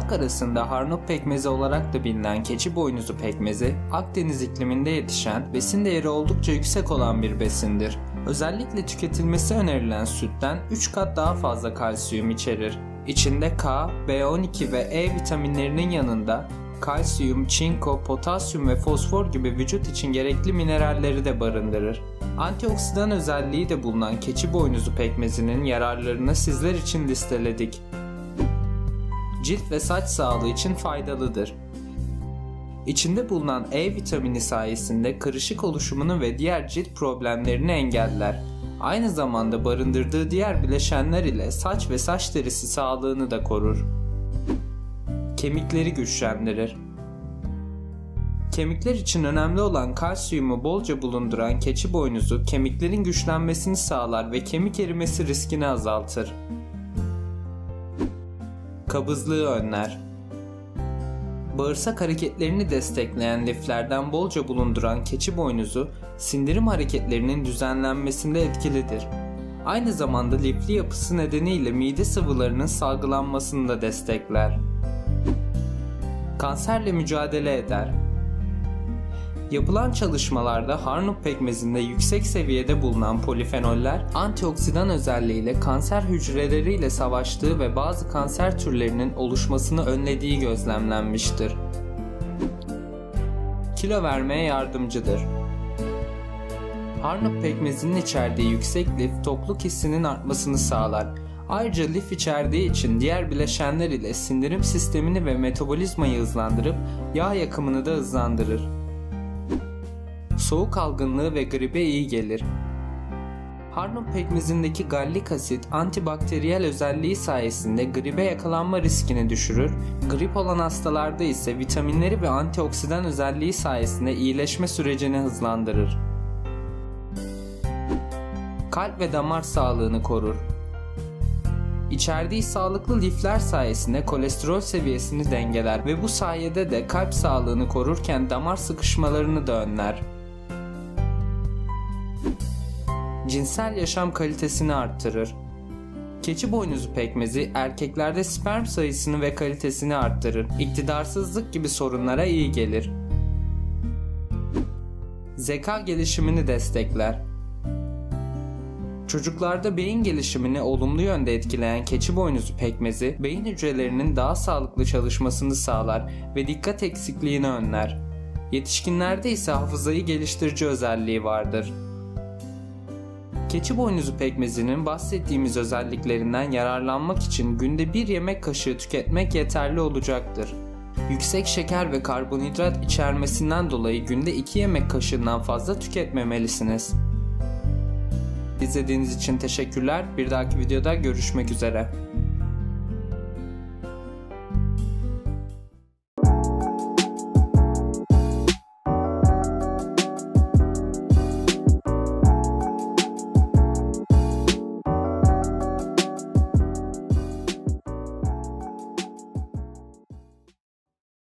Halk arasında harnup pekmezi olarak da bilinen keçi boynuzu pekmezi, Akdeniz ikliminde yetişen, besin değeri oldukça yüksek olan bir besindir. Özellikle tüketilmesi önerilen sütten 3 kat daha fazla kalsiyum içerir. İçinde K, B12 ve E vitaminlerinin yanında kalsiyum, çinko, potasyum ve fosfor gibi vücut için gerekli mineralleri de barındırır. Antioksidan özelliği de bulunan keçi boynuzu pekmezinin yararlarını sizler için listeledik. Cilt ve saç sağlığı için faydalıdır. İçinde bulunan E vitamini sayesinde kırışık oluşumunu ve diğer cilt problemlerini engeller. Aynı zamanda barındırdığı diğer bileşenler ile saç ve saç derisi sağlığını da korur. Kemikleri güçlendirir. Kemikler için önemli olan kalsiyumu bolca bulunduran keçi boynuzu kemiklerin güçlenmesini sağlar ve kemik erimesi riskini azaltır. Kabızlığı önler. Bağırsak hareketlerini destekleyen liflerden bolca bulunduran keçi boynuzu sindirim hareketlerinin düzenlenmesinde etkilidir. Aynı zamanda lifli yapısı nedeniyle mide sıvılarının salgılanmasını da destekler. Kanserle mücadele eder. Yapılan çalışmalarda harnup pekmezinde yüksek seviyede bulunan polifenoller antioksidan özelliğiyle kanser hücreleriyle savaştığı ve bazı kanser türlerinin oluşmasını önlediği gözlemlenmiştir. Kilo vermeye yardımcıdır. Harnup pekmezinin içerdiği yüksek lif tokluk hissinin artmasını sağlar. Ayrıca lif içerdiği için diğer bileşenler ile sindirim sistemini ve metabolizmayı hızlandırıp yağ yakımını da hızlandırır soğuk algınlığı ve gribe iyi gelir. Harnum pekmezindeki gallik asit antibakteriyel özelliği sayesinde gribe yakalanma riskini düşürür. Grip olan hastalarda ise vitaminleri ve antioksidan özelliği sayesinde iyileşme sürecini hızlandırır. Kalp ve damar sağlığını korur. İçerdiği sağlıklı lifler sayesinde kolesterol seviyesini dengeler ve bu sayede de kalp sağlığını korurken damar sıkışmalarını da önler. Cinsel yaşam kalitesini arttırır. Keçi boynuzu pekmezi erkeklerde sperm sayısını ve kalitesini arttırır. İktidarsızlık gibi sorunlara iyi gelir. Zeka gelişimini destekler. Çocuklarda beyin gelişimini olumlu yönde etkileyen keçi boynuzu pekmezi, beyin hücrelerinin daha sağlıklı çalışmasını sağlar ve dikkat eksikliğini önler. Yetişkinlerde ise hafızayı geliştirici özelliği vardır. Keçi boynuzu pekmezinin bahsettiğimiz özelliklerinden yararlanmak için günde bir yemek kaşığı tüketmek yeterli olacaktır. Yüksek şeker ve karbonhidrat içermesinden dolayı günde 2 yemek kaşığından fazla tüketmemelisiniz. İzlediğiniz için teşekkürler. Bir dahaki videoda görüşmek üzere.